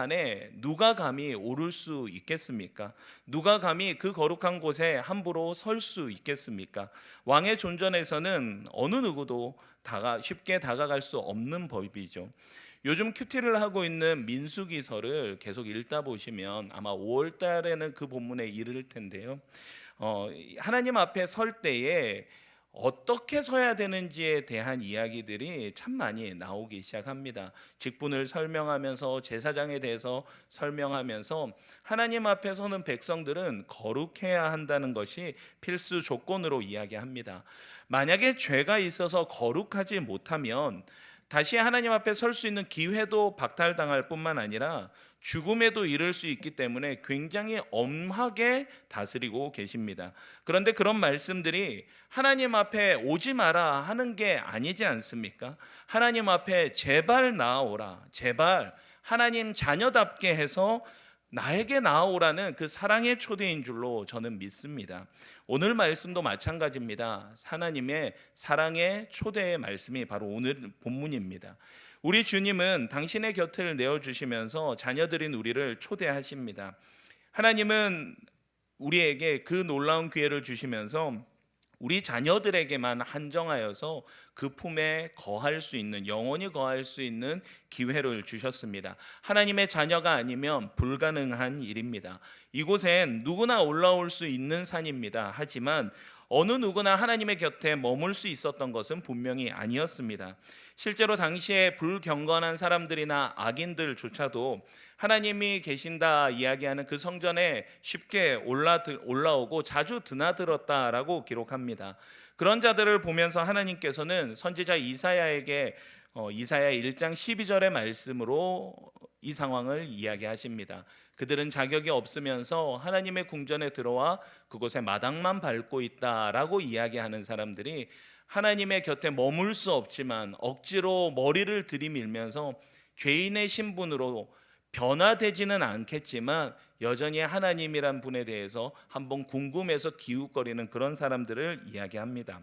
안에 누가 감히 오를 수 있겠습니까? 누가 감히 그 거룩한 곳에 함부로 설 수 있겠습니까? 왕의 존전에서는 어느 누구도 다가 쉽게 다가갈 수 없는 법이죠. 요즘 큐티를 하고 있는 민수기서를 계속 읽다 보시면 아마 5월 달에는 그 본문에 이를 텐데요. 어, 하나님 앞에 설 때에 어떻게 서야 되는지에 대한 이야기들이 참 많이 나오기 시작합니다. 직분을 설명하면서 제사장에 대해서 설명하면서 하나님 앞에 서는 백성들은 거룩해야 한다는 것이 필수 조건으로 이야기합니다. 만약에 죄가 있어서 거룩하지 못하면 다시 하나님 앞에 설 수 있는 기회도 박탈당할 뿐만 아니라 죽음에도 이를 수 있기 때문에 굉장히 엄하게 다스리고 계십니다. 그런데 그런 말씀들이 하나님 앞에 오지 마라 하는 게 아니지 않습니까? 하나님 앞에 제발 나아오라. 제발 하나님 자녀답게 해서 나에게 나아오라는 그 사랑의 초대인 줄로 저는 믿습니다. 오늘 말씀도 마찬가지입니다. 하나님의 사랑의 초대의 말씀이 바로 오늘 본문입니다. 우리 주님은 당신의 곁을 내어 주시면서 자녀들인 우리를 초대하십니다. 하나님은 우리에게 그 놀라운 기회를 주시면서 우리 자녀들에게만 한정하여서 그 품에 거할 수 있는 영원히 거할 수 있는 기회를 주셨습니다. 하나님의 자녀가 아니면 불가능한 일입니다. 이곳엔 누구나 올라올 수 있는 산입니다. 하지만 어느 누구나 하나님의 곁에 머물 수 있었던 것은 분명히 아니었습니다. 실제로 당시에 불경건한 사람들이나 악인들조차도 하나님이 계신다 이야기하는 그 성전에 쉽게 올라 올라오고 자주 드나들었다라고 기록합니다. 그런 자들을 보면서 하나님께서는 선지자 이사야에게 어, 이사야 1장 12절의 말씀으로 이 상황을 이야기하십니다. 그들은 자격이 없으면서 하나님의 궁전에 들어와 그곳에 마당만 밟고 있다라고 이야기하는 사람들이 하나님의 곁에 머물 수 없지만 억지로 머리를 들이밀면서 죄인의 신분으로 변화되지는 않겠지만 여전히 하나님이란 분에 대해서 한번 궁금해서 기웃거리는 그런 사람들을 이야기합니다.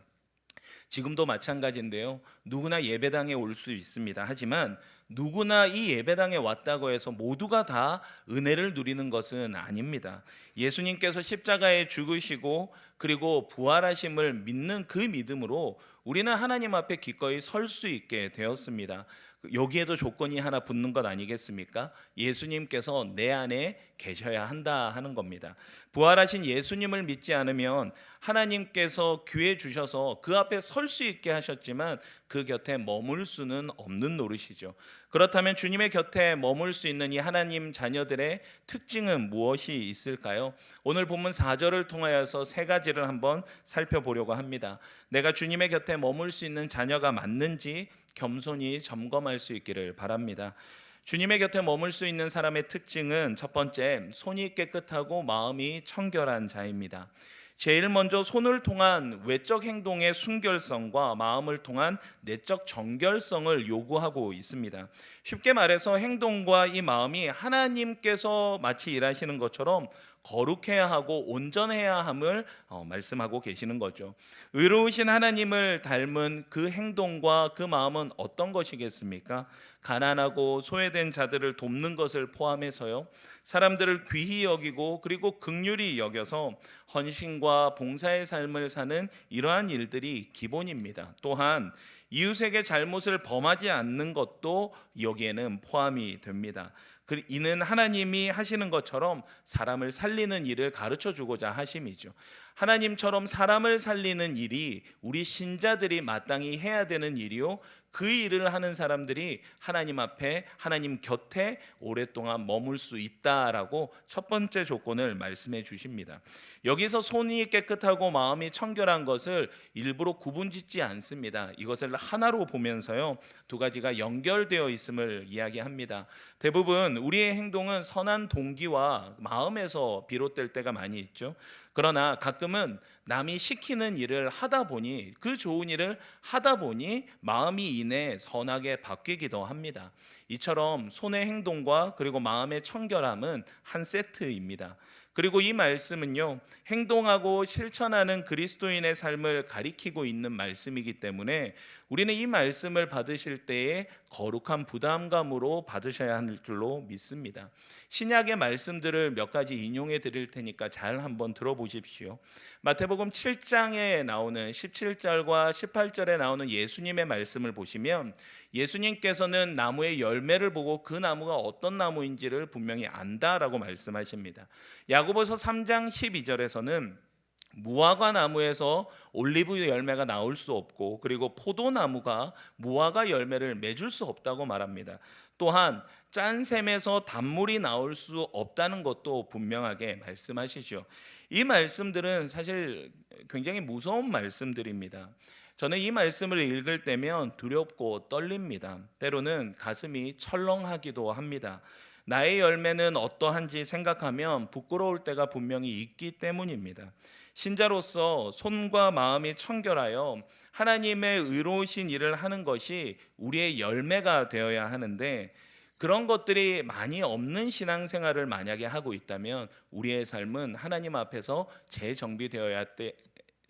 지금도 마찬가지인데요. 누구나 예배당에 올 수 있습니다. 하지만 누구나 이 예배당에 왔다고 해서 모두가 다 은혜를 누리는 것은 아닙니다. 예수님께서 십자가에 죽으시고 그리고 부활하심을 믿는 그 믿음으로 우리는 하나님 앞에 기꺼이 설 수 있게 되었습니다. 여기에도 조건이 하나 붙는 것 아니겠습니까? 예수님께서 내 안에 계셔야 한다 하는 겁니다. 부활하신 예수님을 믿지 않으면 하나님께서 기회 주셔서 그 앞에 설 수 있게 하셨지만 그 곁에 머물 수는 없는 노릇이죠. 그렇다면 주님의 곁에 머물 수 있는 이 하나님 자녀들의 특징은 무엇이 있을까요? 오늘 본문 4절을 통하여서 세 가지를 한번 살펴보려고 합니다. 내가 주님의 곁에 머물 수 있는 자녀가 맞는지 겸손히 점검할 수 있기를 바랍니다. 주님의 곁에 머물 수 있는 사람의 특징은 첫 번째, 손이 깨끗하고 마음이 청결한 자입니다. 제일 먼저 손을 통한 외적 행동의 순결성과 마음을 통한 내적 정결성을 요구하고 있습니다. 쉽게 말해서 행동과 이 마음이 하나님께서 마치 일하시는 것처럼 거룩해야 하고 온전해야 함을 어, 말씀하고 계시는 거죠. 의로우신 하나님을 닮은 그 행동과 그 마음은 어떤 것이겠습니까? 가난하고 소외된 자들을 돕는 것을 포함해서요. 사람들을 귀히 여기고 그리고 극률이 여겨서 헌신과 봉사의 삶을 사는 이러한 일들이 기본입니다. 또한 이웃에게 잘못을 범하지 않는 것도 여기에는 포함이 됩니다. 그 이는 하나님이 하시는 것처럼 사람을 살리는 일을 가르쳐 주고자 하심이죠. 하나님처럼 사람을 살리는 일이 우리 신자들이 마땅히 해야 되는 일이요. 그 일을 하는 사람들이 하나님 앞에 하나님 곁에 오랫동안 머물 수 있다라고 첫 번째 조건을 말씀해 주십니다. 여기서 손이 깨끗하고 마음이 청결한 것을 일부러 구분짓지 않습니다. 이것을 하나로 보면서요. 두 가지가 연결되어 있음을 이야기합니다. 대부분 우리의 행동은 선한 동기와 마음에서 비롯될 때가 많이 있죠. 그러나 가끔은 남이 시키는 일을 하다 보니 그 좋은 일을 하다 보니 마음이 이내 선하게 바뀌기도 합니다. 이처럼 손의 행동과 그리고 마음의 청결함은 한 세트입니다. 그리고 이 말씀은요, 행동하고 실천하는 그리스도인의 삶을 가리키고 있는 말씀이기 때문에 우리는 이 말씀을 받으실 때에 거룩한 부담감으로 받으셔야 할 줄로 믿습니다. 신약의 말씀들을 몇 가지 인용해 드릴 테니까 잘 한번 들어보십시오. 마태복음 7장에 나오는 17절과 18절에 나오는 예수님의 말씀을 보시면 예수님께서는 나무의 열매를 보고 그 나무가 어떤 나무인지를 분명히 안다라고 말씀하십니다. 야고보서 3장 12절에서는 무화과 나무에서 올리브 열매가 나올 수 없고 그리고 포도나무가 무화과 열매를 맺을 수 없다고 말합니다. 또한 짠 샘에서 단물이 나올 수 없다는 것도 분명하게 말씀하시죠. 이 말씀들은 사실 굉장히 무서운 말씀들입니다. 저는 이 말씀을 읽을 때면 두렵고 떨립니다. 때로는 가슴이 철렁하기도 합니다. 나의 열매는 어떠한지 생각하면 부끄러울 때가 분명히 있기 때문입니다. 신자로서 손과 마음이 청결하여 하나님의 의로우신 일을 하는 것이 우리의 열매가 되어야 하는데 그런 것들이 많이 없는 신앙생활을 만약에 하고 있다면 우리의 삶은 하나님 앞에서 재정비되어야 때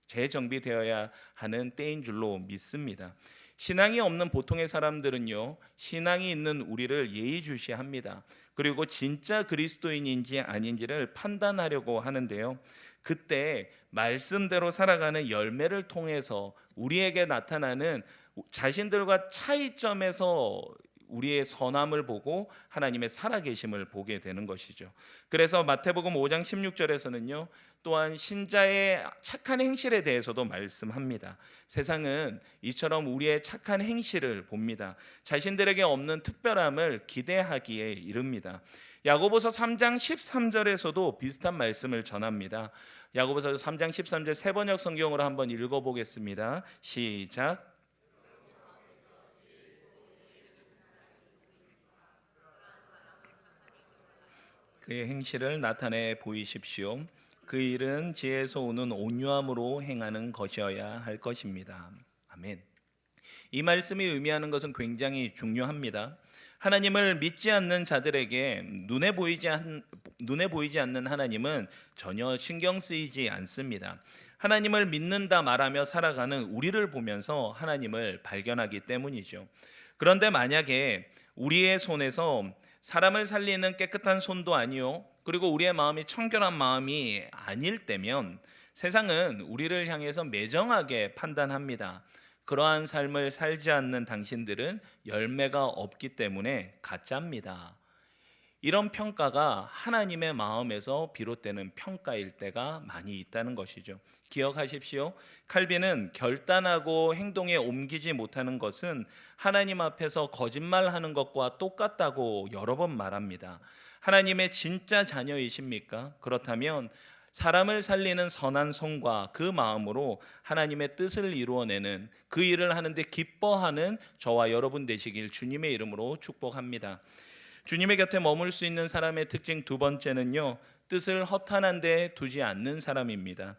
재정비되어야 하는 때인 줄로 믿습니다. 신앙이 없는 보통의 사람들은요, 신앙이 있는 우리를 예의주시합니다. 그리고 진짜 그리스도인인지 아닌지를 판단하려고 하는데요. 그때 말씀대로 살아가는 열매를 통해서 우리에게 나타나는 자신들과 차이점에서 우리의 선함을 보고 하나님의 살아계심을 보게 되는 것이죠. 그래서 마태복음 5장 16절에서는요. 또한 신자의 착한 행실에 대해서도 말씀합니다. 세상은 이처럼 우리의 착한 행실을 봅니다. 자신들에게 없는 특별함을 기대하기에 이릅니다. 야고보서 3장 13절에서도 비슷한 말씀을 전합니다. 야고보서 3장 13절 세 번역 성경으로 한번 읽어 보겠습니다. 시작. 그의 행실을 나타내 보이십시오. 그 일은 지혜에서 오는 온유함으로 행하는 것이어야 할 것입니다. 아멘. 이 말씀이 의미하는 것은 굉장히 중요합니다. 하나님을 믿지 않는 자들에게 눈에 보이지 않, 눈에 보이지 않는 하나님은 전혀 신경 쓰이지 않습니다. 하나님을 믿는다 말하며 살아가는 우리를 보면서 하나님을 발견하기 때문이죠. 그런데 만약에 우리의 손에서 사람을 살리는 깨끗한 손도 아니요. 그리고 우리의 마음이 청결한 마음이 아닐 때면 세상은 우리를 향해서 매정하게 판단합니다. 그러한 삶을 살지 않는 당신들은 열매가 없기 때문에 가짜입니다. 이런 평가가 하나님의 마음에서 비롯되는 평가일 때가 많이 있다는 것이죠. 기억하십시오. 칼빈은 결단하고 행동에 옮기지 못하는 것은 하나님 앞에서 거짓말하는 것과 똑같다고 여러 번 말합니다. 하나님의 진짜 자녀이십니까? 그렇다면 사람을 살리는 선한 손과 그 마음으로 하나님의 뜻을 이루어내는 그 일을 하는데 기뻐하는 저와 여러분 되시길 주님의 이름으로 축복합니다. 주님의 곁에 머물 수 있는 사람의 특징 두 번째는요. 뜻을 허탄한 데 두지 않는 사람입니다.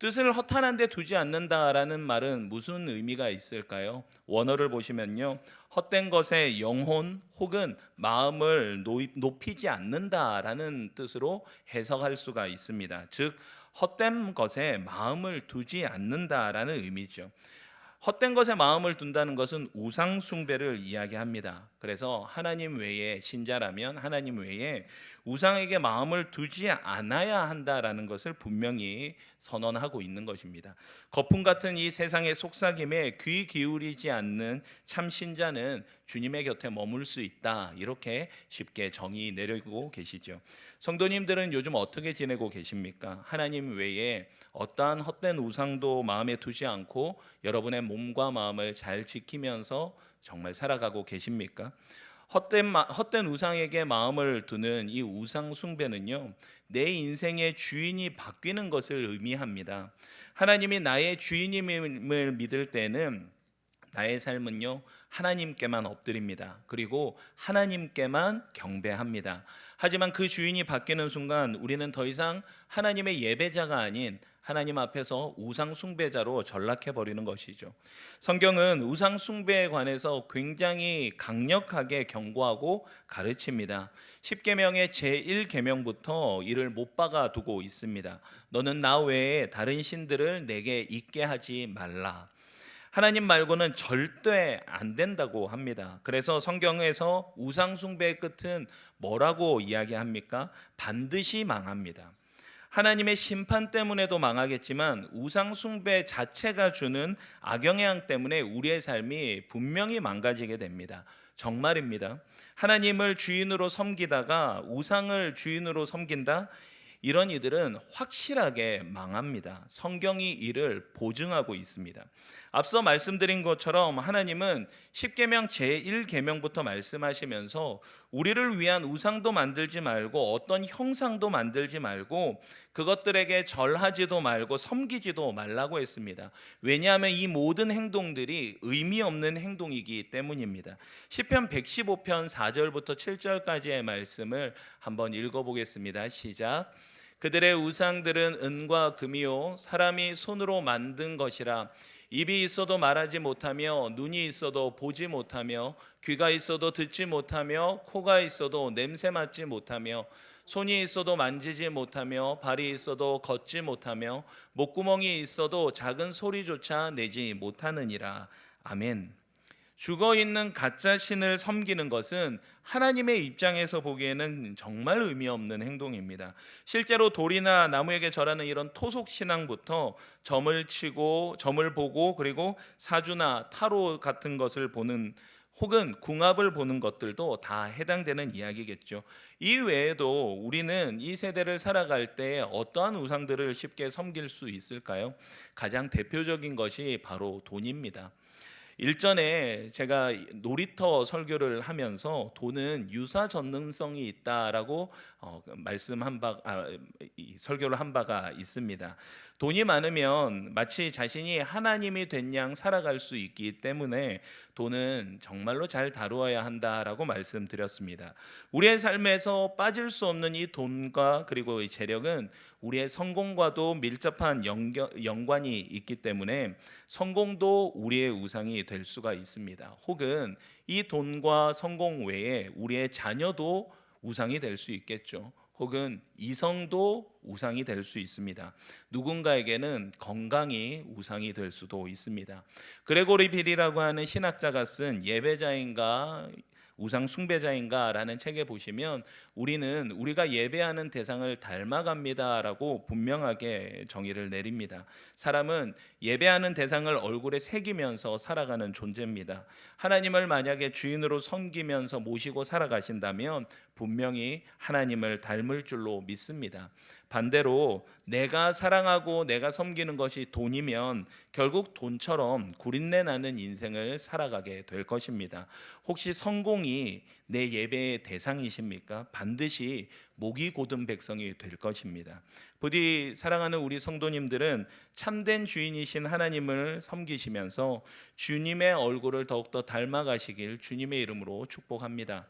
뜻을 허탄한 데 두지 않는다라는 말은 무슨 의미가 있을까요? 원어를 보시면요. 헛된 것에 영혼 혹은 마음을 높이지 않는다라는 뜻으로 해석할 수가 있습니다. 즉 헛된 것에 마음을 두지 않는다라는 의미죠. 헛된 것에 마음을 둔다는 것은 우상 숭배를 이야기합니다. 그래서 하나님 외에 신자라면 하나님 외에 우상에게 마음을 두지 않아야 한다라는 것을 분명히 선언하고 있는 것입니다. 거품 같은 이 세상의 속삭임에 귀 기울이지 않는 참 신자는 주님의 곁에 머물 수 있다. 이렇게 쉽게 정의 내리고 계시죠. 성도님들은 요즘 어떻게 지내고 계십니까? 하나님 외에 어떠한 헛된 우상도 마음에 두지 않고 여러분의 몸과 마음을 잘 지키면서 정말 살아가고 계십니까? 헛된, 헛된 우상에게 마음을 두는 이 우상 숭배는요, 내 인생의 주인이 바뀌는 것을 의미합니다. 하나님이 나의 주인임을 믿을 때는 나의 삶은요, 하나님께만 엎드립니다. 그리고 하나님께만 경배합니다. 하지만 그 주인이 바뀌는 순간 우리는 더 이상 하나님의 예배자가 아닌 하나님 앞에서 우상 숭배자로 전락해 버리는 것이죠. 성경은 우상 숭배에 관해서 굉장히 강력하게 경고하고 가르칩니다. 10계명의 제1계명부터 이를 못 박아 두고 있습니다. 너는 나 외에 다른 신들을 내게 있게 하지 말라. 하나님 말고는 절대 안 된다고 합니다. 그래서 성경에서 우상 숭배의 끝은 뭐라고 이야기합니까? 반드시 망합니다. 하나님의 심판 때문에도 망하겠지만 우상 숭배 자체가 주는 악영향 때문에 우리의 삶이 분명히 망가지게 됩니다. 정말입니다. 하나님을 주인으로 섬기다가 우상을 주인으로 섬긴다. 이런 이들은 확실하게 망합니다. 성경이 이를 보증하고 있습니다. 앞서 말씀드린 것처럼 하나님은 10계명 제1계명부터 말씀하시면서 우리를 위한 우상도 만들지 말고 어떤 형상도 만들지 말고 그것들에게 절하지도 말고 섬기지도 말라고 했습니다. 왜냐하면 이 모든 행동들이 의미 없는 행동이기 때문입니다. 시편 115편 4절부터 7절까지의 말씀을 한번 읽어 보겠습니다. 시작. 그들의 우상들은 은과 금이요 사람이 손으로 만든 것이라 입이 있어도 말하지 못하며 눈이 있어도 보지 못하며 귀가 있어도 듣지 못하며 코가 있어도 냄새 맡지 못하며 손이 있어도 만지지 못하며 발이 있어도 걷지 못하며 목구멍이 있어도 작은 소리조차 내지 못하느니라 아멘. 죽어 있는 가짜 신을 섬기는 것은 하나님의 입장에서 보기에는 정말 의미 없는 행동입니다. 실제로 돌이나 나무에게 절하는 이런 토속 신앙부터 점을 치고 점을 보고 그리고 사주나 타로 같은 것을 보는 혹은 궁합을 보는 것들도 다 해당되는 이야기겠죠. 이 외에도 우리는 이 세대를 살아갈 때 어떠한 우상들을 쉽게 섬길 수 있을까요? 가장 대표적인 것이 바로 돈입니다. 일전에 제가 놀이터 설교를 하면서 돈은 유사 전능성이 있다라고 어, 말씀한 바 아, 설교를 한 바가 있습니다. 돈이 많으면 마치 자신이 하나님이 된 양 살아갈 수 있기 때문에 돈은 정말로 잘 다루어야 한다라고 말씀드렸습니다. 우리의 삶에서 빠질 수 없는 이 돈과 그리고 이 재력은 우리의 성공과도 밀접한 연결, 연관이 있기 때문에 성공도 우리의 우상이 될 수가 있습니다. 혹은 이 돈과 성공 외에 우리의 자녀도 우상이 될 수 있겠죠. 혹은 이성도 우상이 될 수 있습니다. 누군가에게는 건강이 우상이 될 수도 있습니다. 그레고리 빌이라고 하는 신학자가 쓴 예배자인가 우상 숭배자인가라는 책에 보시면 우리는 우리가 예배하는 대상을 닮아갑니다라고 분명하게 정의를 내립니다. 사람은 예배하는 대상을 얼굴에 새기면서 살아가는 존재입니다. 하나님을 만약에 주인으로 섬기면서 모시고 살아가신다면 분명히 하나님을 닮을 줄로 믿습니다. 반대로 내가 사랑하고 내가 섬기는 것이 돈이면 결국 돈처럼 구린내 나는 인생을 살아가게 될 것입니다. 혹시 성공이 내 예배의 대상이십니까? 반드시 목이 고든 백성이 될 것입니다. 부디 사랑하는 우리 성도님들은 참된 주인이신 하나님을 섬기시면서 주님의 얼굴을 더욱더 닮아가시길 주님의 이름으로 축복합니다.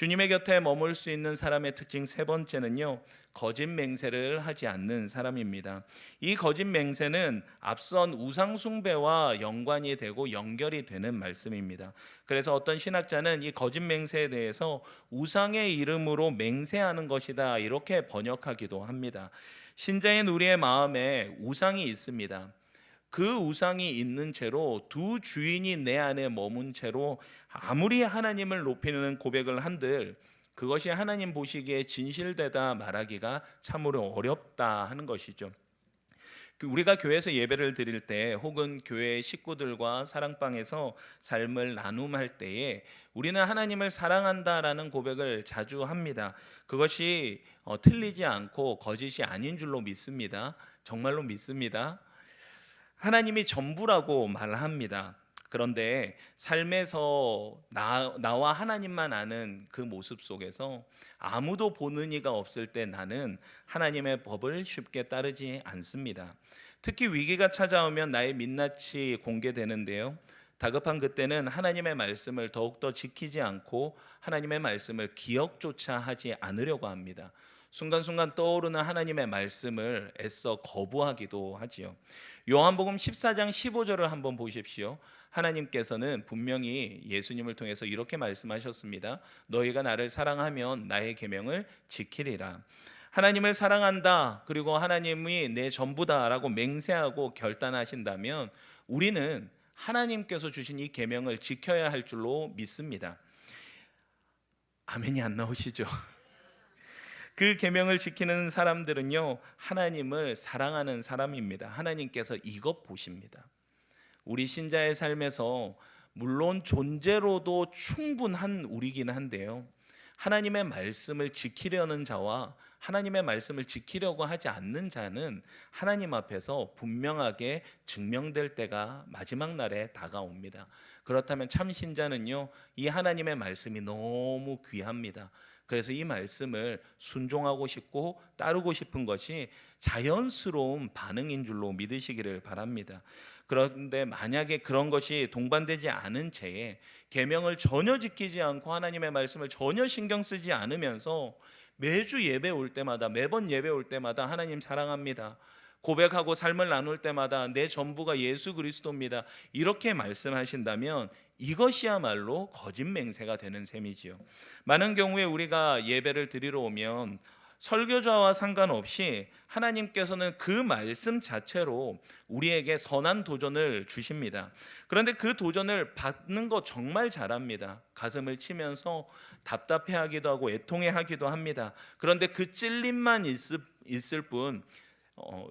주님의 곁에 머물 수 있는 사람의 특징 세 번째는요. 거짓 맹세를 하지 않는 사람입니다. 이 거짓 맹세는 앞선 우상 숭배와 연관이 되고 연결이 되는 말씀입니다. 그래서 어떤 신학자는 이 거짓 맹세에 대해서 우상의 이름으로 맹세하는 것이다 이렇게 번역하기도 합니다. 신자인 우리의 마음에 우상이 있습니다. 그 우상이 있는 채로 두 주인이 내 안에 머문 채로 아무리 하나님을 높이는 고백을 한들 그것이 하나님 보시기에 진실되다 말하기가 참으로 어렵다 하는 것이죠. 그 우리가 교회에서 예배를 드릴 때 혹은 교회 식구들과 사랑방에서 삶을 나눔할 때에 우리는 하나님을 사랑한다라는 고백을 자주 합니다. 그것이 어, 틀리지 않고 거짓이 아닌 줄로 믿습니다. 정말로 믿습니다. 하나님이 전부라고 말합니다. 그런데 삶에서 나, 나와 하나님만 아는 그 모습 속에서 아무도 보는 이가 없을 때 나는 하나님의 법을 쉽게 따르지 않습니다. 특히 위기가 찾아오면 나의 민낯이 공개되는데요. 다급한 그때는 하나님의 말씀을 더욱더 지키지 않고 하나님의 말씀을 기억조차 하지 않으려고 합니다. 순간순간 떠오르는 하나님의 말씀을 애써 거부하기도 하지요. 요한복음 14장 15절을 한번 보십시오. 하나님께서는 분명히 예수님을 통해서 이렇게 말씀하셨습니다. 너희가 나를 사랑하면 나의 계명을 지키리라. 하나님을 사랑한다. 그리고 하나님이 내 전부다라고 맹세하고 결단하신다면 우리는 하나님께서 주신 이 계명을 지켜야 할 줄로 믿습니다. 아멘이 안 나오시죠? 그 계명을 지키는 사람들은요 하나님을 사랑하는 사람입니다. 하나님께서 이것 보십니다. 우리 신자의 삶에서 물론 존재로도 충분한 우리긴 한데요. 하나님의 말씀을 지키려는 자와 하나님의 말씀을 지키려고 하지 않는 자는 하나님 앞에서 분명하게 증명될 때가 마지막 날에 다가옵니다. 그렇다면 참 신자는요, 이 하나님의 말씀이 너무 귀합니다. 그래서 이 말씀을 순종하고 싶고 따르고 싶은 것이 자연스러운 반응인 줄로 믿으시기를 바랍니다. 그런데 만약에 그런 것이 동반되지 않은 채에 계명을 전혀 지키지 않고 하나님의 말씀을 전혀 신경 쓰지 않으면서 매주 예배 올 때마다 매번 예배 올 때마다 하나님 사랑합니다. 고백하고 삶을 나눌 때마다 내 전부가 예수 그리스도입니다. 이렇게 말씀하신다면 이것이야말로 거짓 맹세가 되는 셈이지요. 많은 경우에 우리가 예배를 드리러 오면 설교자와 상관없이 하나님께서는 그 말씀 자체로 우리에게 선한 도전을 주십니다. 그런데 그 도전을 받는 거 정말 잘합니다. 가슴을 치면서 답답해 하기도 하고 애통해 하기도 합니다. 그런데 그 찔림만 있을, 있을 뿐 어,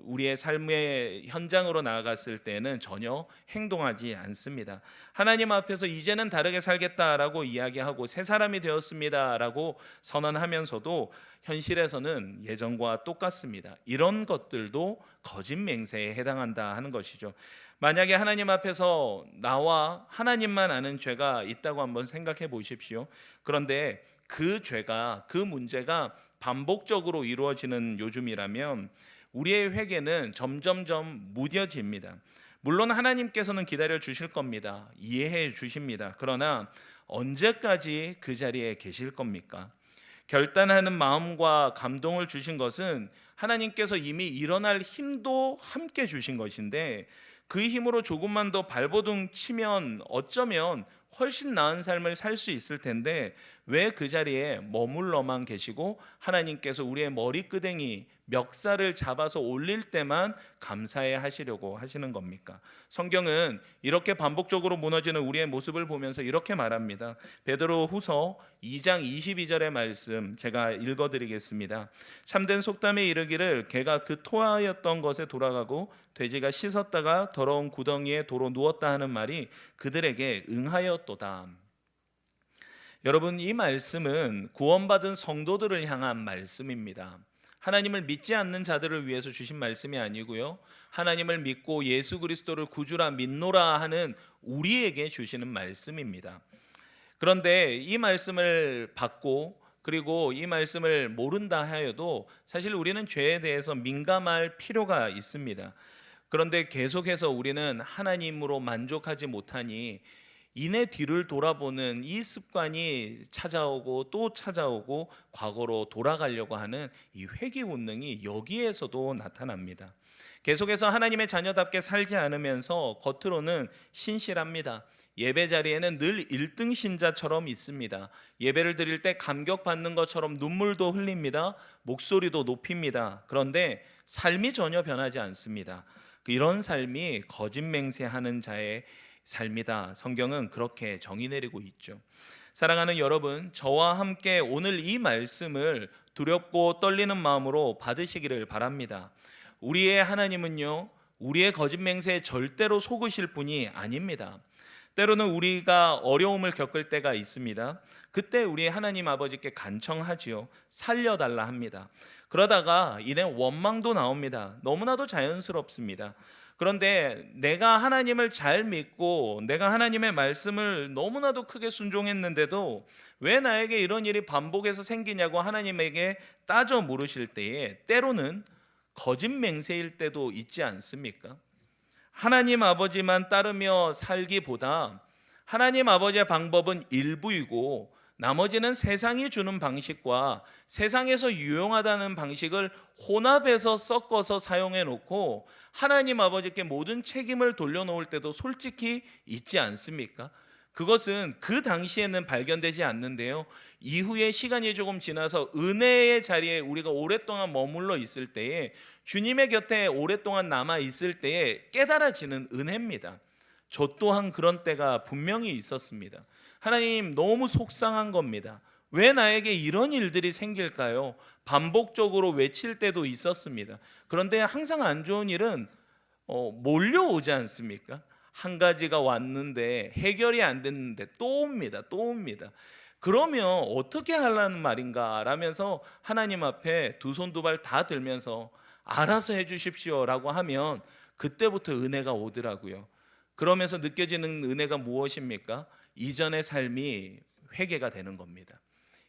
우리의 삶의 현장으로 나아갔을 때는 전혀 행동하지 않습니다. 하나님 앞에서 이제는 다르게 살겠다라고 이야기하고 새 사람이 되었습니다라고 선언하면서도 현실에서는 예전과 똑같습니다. 이런 것들도 거짓 맹세에 해당한다 하는 것이죠. 만약에 하나님 앞에서 나와 하나님만 아는 죄가 있다고 한번 생각해 보십시오. 그런데 그 죄가 그 문제가 반복적으로 이루어지는 요즘이라면 우리의 회개는 점점점 무뎌집니다. 물론 하나님께서는 기다려 주실 겁니다. 이해해 주십니다. 그러나 언제까지 그 자리에 계실 겁니까? 결단하는 마음과 감동을 주신 것은 하나님께서 이미 일어날 힘도 함께 주신 것인데 그 힘으로 조금만 더 발버둥 치면 어쩌면 훨씬 나은 삶을 살 수 있을 텐데 왜 그 자리에 머물러만 계시고 하나님께서 우리의 머리끄댕이 멱살을 잡아서 올릴 때만 감사해 하시려고 하시는 겁니까? 성경은 이렇게 반복적으로 무너지는 우리의 모습을 보면서 이렇게 말합니다. 베드로 후서 2장 22절의 말씀 제가 읽어 드리겠습니다. 참된 속담에 이르기를 개가 그 토하였던 것에 돌아가고 돼지가 씻었다가 더러운 구덩이에 도로 누웠다 하는 말이 그들에게 응하였도다. 여러분 이 말씀은 구원받은 성도들을 향한 말씀입니다. 하나님을 믿지 않는 자들을 위해서 주신 말씀이 아니고요. 하나님을 믿고 예수 그리스도를 구주라 믿노라 하는 우리에게 주시는 말씀입니다. 그런데 이 말씀을 받고 그리고 이 말씀을 모른다 하여도 사실 우리는 죄에 대해서 민감할 필요가 있습니다. 그런데 계속해서 우리는 하나님으로 만족하지 못하니 이내 뒤를 돌아보는 이 습관이 찾아오고 또 찾아오고 과거로 돌아가려고 하는 이 회귀 본능이 여기에서도 나타납니다. 계속해서 하나님의 자녀답게 살지 않으면서 겉으로는 신실합니다. 예배 자리에는 늘 1등 신자처럼 있습니다. 예배를 드릴 때 감격받는 것처럼 눈물도 흘립니다. 목소리도 높입니다. 그런데 삶이 전혀 변하지 않습니다. 이런 삶이 거짓 맹세하는 자의 삶이다. 성경은 그렇게 정의 내리고 있죠. 사랑하는 여러분, 저와 함께 오늘 이 말씀을 두렵고 떨리는 마음으로 받으시기를 바랍니다. 우리의 하나님은요, 우리의 거짓 맹세에 절대로 속으실 분이 아닙니다. 때로는 우리가 어려움을 겪을 때가 있습니다. 그때 우리 하나님 아버지께 간청하지요. 살려달라 합니다. 그러다가 이내 원망도 나옵니다. 너무나도 자연스럽습니다. 그런데 내가 하나님을 잘 믿고 내가 하나님의 말씀을 너무나도 크게 순종했는데도 왜 나에게 이런 일이 반복해서 생기냐고 하나님에게 따져 물으실 때에 때로는 거짓 맹세일 때도 있지 않습니까? 하나님 아버지만 따르며 살기보다 하나님 아버지의 방법은 일부이고 나머지는 세상이 주는 방식과 세상에서 유용하다는 방식을 혼합해서 섞어서 사용해 놓고 하나님 아버지께 모든 책임을 돌려놓을 때도 솔직히 있지 않습니까? 그것은 그 당시에는 발견되지 않는데요. 이후에 시간이 조금 지나서 은혜의 자리에 우리가 오랫동안 머물러 있을 때에 주님의 곁에 오랫동안 남아 있을 때에 깨달아지는 은혜입니다. 저 또한 그런 때가 분명히 있었습니다. 하나님 너무 속상한 겁니다. 왜 나에게 이런 일들이 생길까요? 반복적으로 외칠 때도 있었습니다. 그런데 항상 안 좋은 일은 어, 몰려오지 않습니까? 한 가지가 왔는데 해결이 안 됐는데 또 옵니다. 또 옵니다. 그러면 어떻게 하라는 말인가? 라면서 하나님 앞에 두 손 두 발 다 들면서 알아서 해 주십시오라고 하면 그때부터 은혜가 오더라고요. 그러면서 느껴지는 은혜가 무엇입니까? 이전의 삶이 회개가 되는 겁니다.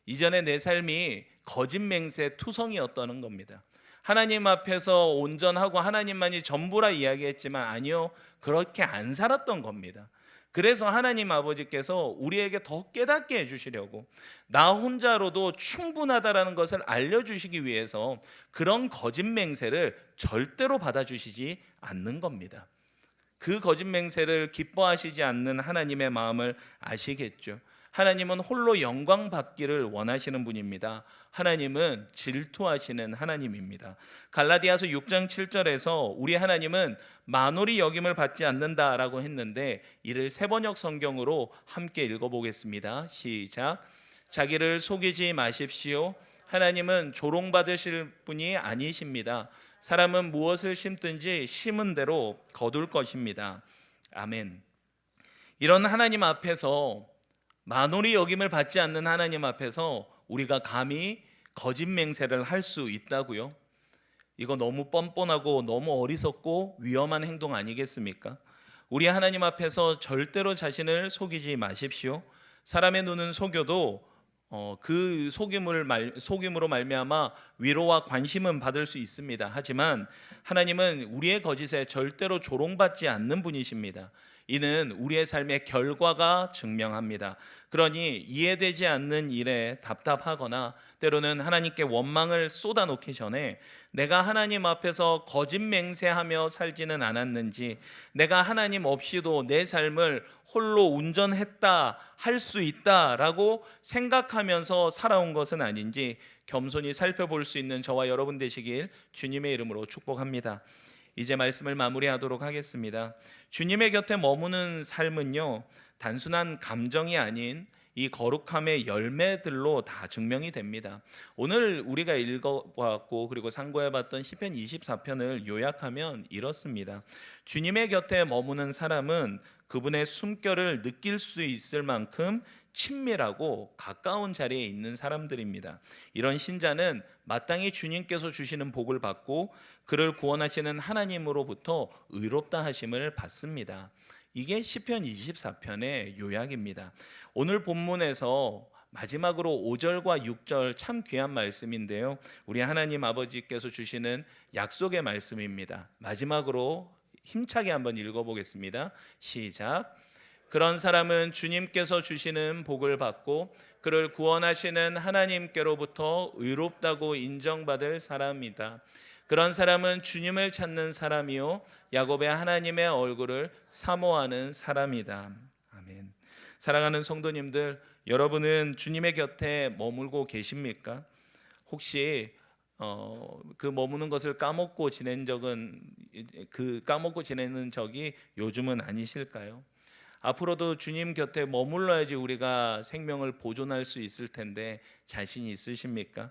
이전에 내 삶이 거짓 맹세 투성이었다는 겁니다. 하나님 앞에서 온전하고 하나님만이 전부라 이야기했지만 아니요. 그렇게 안 살았던 겁니다. 그래서 하나님 아버지께서 우리에게 더 깨닫게 해주시려고 나 혼자로도 충분하다라는 것을 알려주시기 위해서 그런 거짓 맹세를 절대로 받아주시지 않는 겁니다. 그 거짓 맹세를 기뻐하시지 않는 하나님의 마음을 아시겠죠. 하나님은 홀로 영광 받기를 원하시는 분입니다. 하나님은 질투하시는 하나님입니다. 갈라디아서 6장 7절에서 우리 하나님은 만홀이 여김을 받지 않는다라고 했는데 이를 세번역 성경으로 함께 읽어보겠습니다. 시작. 자기를 속이지 마십시오. 하나님은 조롱받으실 분이 아니십니다. 사람은 무엇을 심든지 심은 대로 거둘 것입니다. 아멘. 이런 하나님 앞에서 만홀이 여김을 받지 않는 하나님 앞에서 우리가 감히 거짓 맹세를 할 수 있다고요? 이거 너무 뻔뻔하고 너무 어리석고 위험한 행동 아니겠습니까? 우리 하나님 앞에서 절대로 자신을 속이지 마십시오. 사람의 눈은 속여도 어, 그 속임을 말, 속임으로 말미암아 위로와 관심은 받을 수 있습니다. 하지만 하나님은 우리의 거짓에 절대로 조롱받지 않는 분이십니다. 이는 우리의 삶의 결과가 증명합니다. 그러니 이해되지 않는 일에 답답하거나 때로는 하나님께 원망을 쏟아놓기 전에 내가 하나님 앞에서 거짓 맹세하며 살지는 않았는지 내가 하나님 없이도 내 삶을 홀로 운전했다 할 수 있다라고 생각하면서 살아온 것은 아닌지 겸손히 살펴볼 수 있는 저와 여러분 되시길 주님의 이름으로 축복합니다. 이제 말씀을 마무리하도록 하겠습니다. 주님의 곁에 머무는 삶은요, 단순한 감정이 아닌 이 거룩함의 열매들로 다 증명이 됩니다. 오늘 우리가 읽어봤고 그리고 상고해봤던 시편 24편을 요약하면 이렇습니다. 주님의 곁에 머무는 사람은 그분의 숨결을 느낄 수 있을 만큼 친밀하고 가까운 자리에 있는 사람들입니다. 이런 신자는 마땅히 주님께서 주시는 복을 받고 그를 구원하시는 하나님으로부터 의롭다 하심을 받습니다. 이게 시편 24편의 요약입니다. 오늘 본문에서 마지막으로 5절과 6절 참 귀한 말씀인데요. 우리 하나님 아버지께서 주시는 약속의 말씀입니다. 마지막으로 힘차게 한번 읽어보겠습니다. 시작. 그런 사람은 주님께서 주시는 복을 받고 그를 구원하시는 하나님께로부터 의롭다고 인정받을 사람이다. 그런 사람은 주님을 찾는 사람이요 야곱의 하나님의 얼굴을 사모하는 사람이다. 아멘. 사랑하는 성도님들, 여러분은 주님의 곁에 머물고 계십니까? 혹시 어, 그 머무는 것을 까먹고 지낸 적은 그 까먹고 지내는 적이 요즘은 아니실까요? 앞으로도 주님 곁에 머물러야지 우리가 생명을 보존할 수 있을 텐데 자신이 있으십니까?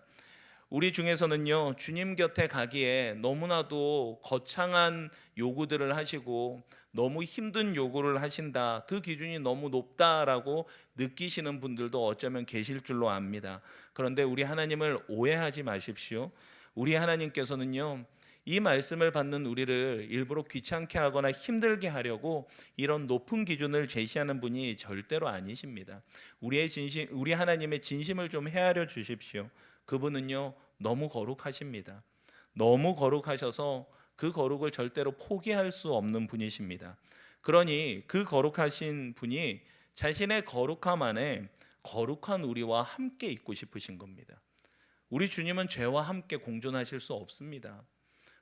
우리 중에서는요 주님 곁에 가기에 너무나도 거창한 요구들을 하시고 너무 힘든 요구를 하신다 그 기준이 너무 높다라고 느끼시는 분들도 어쩌면 계실 줄로 압니다 그런데 우리 하나님을 오해하지 마십시오 우리 하나님께서는요 이 말씀을 받는 우리를 일부러 귀찮게 하거나 힘들게 하려고 이런 높은 기준을 제시하는 분이 절대로 아니십니다. 우리의 진심, 우리 하나님의 진심을 좀 헤아려 주십시오. 그분은요 너무 거룩하십니다. 너무 거룩하셔서 그 거룩을 절대로 포기할 수 없는 분이십니다. 그러니 그 거룩하신 분이 자신의 거룩함 안에 거룩한 우리와 함께 있고 싶으신 겁니다. 우리 주님은 죄와 함께 공존하실 수 없습니다.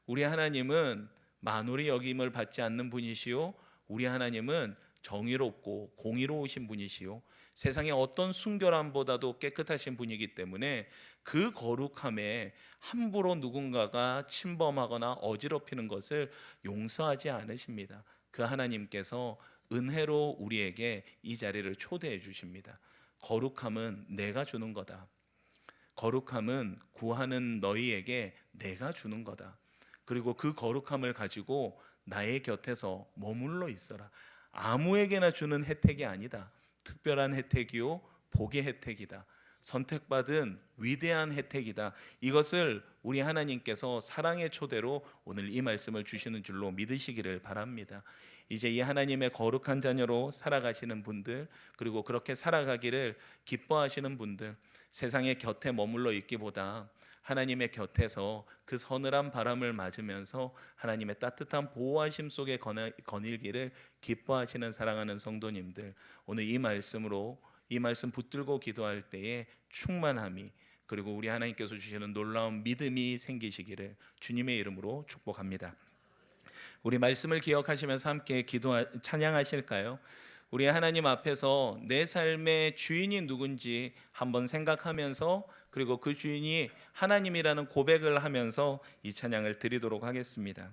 우리 하나님은 만홀이 여김을 받지 않는 분이시요 우리 하나님은 정의롭고 공의로우신 분이시요 세상의 어떤 순결함보다도 깨끗하신 분이기 때문에 그 거룩함에 함부로 누군가가 침범하거나 어지럽히는 것을 용서하지 않으십니다. 그 하나님께서 은혜로 우리에게 이 자리를 초대해 주십니다. 거룩함은 내가 주는 거다. 거룩함은 구하는 너희에게 내가 주는 거다. 그리고 그 거룩함을 가지고 나의 곁에서 머물러 있어라. 아무에게나 주는 혜택이 아니다. 특별한 혜택이요, 복의 혜택이다. 선택받은 위대한 혜택이다. 이것을 우리 하나님께서 사랑의 초대로 오늘 이 말씀을 주시는 줄로 믿으시기를 바랍니다. 이제 이 하나님의 거룩한 자녀로 살아가시는 분들, 그리고 그렇게 살아가기를 기뻐하시는 분들, 세상의 곁에 머물러 있기보다 하나님의 곁에서 그 서늘한 바람을 맞으면서 하나님의 따뜻한 보호하심 속에 거닐기를 기뻐하시는 사랑하는 성도님들 오늘 이 말씀으로 이 말씀 붙들고 기도할 때에 충만함이 그리고 우리 하나님께서 주시는 놀라운 믿음이 생기시기를 주님의 이름으로 축복합니다. 우리 말씀을 기억하시면서 함께 기도 찬양하실까요? 우리 하나님 앞에서 내 삶의 주인이 누군지 한번 생각하면서 그리고 그 주인이 하나님이라는 고백을 하면서 이 찬양을 드리도록 하겠습니다.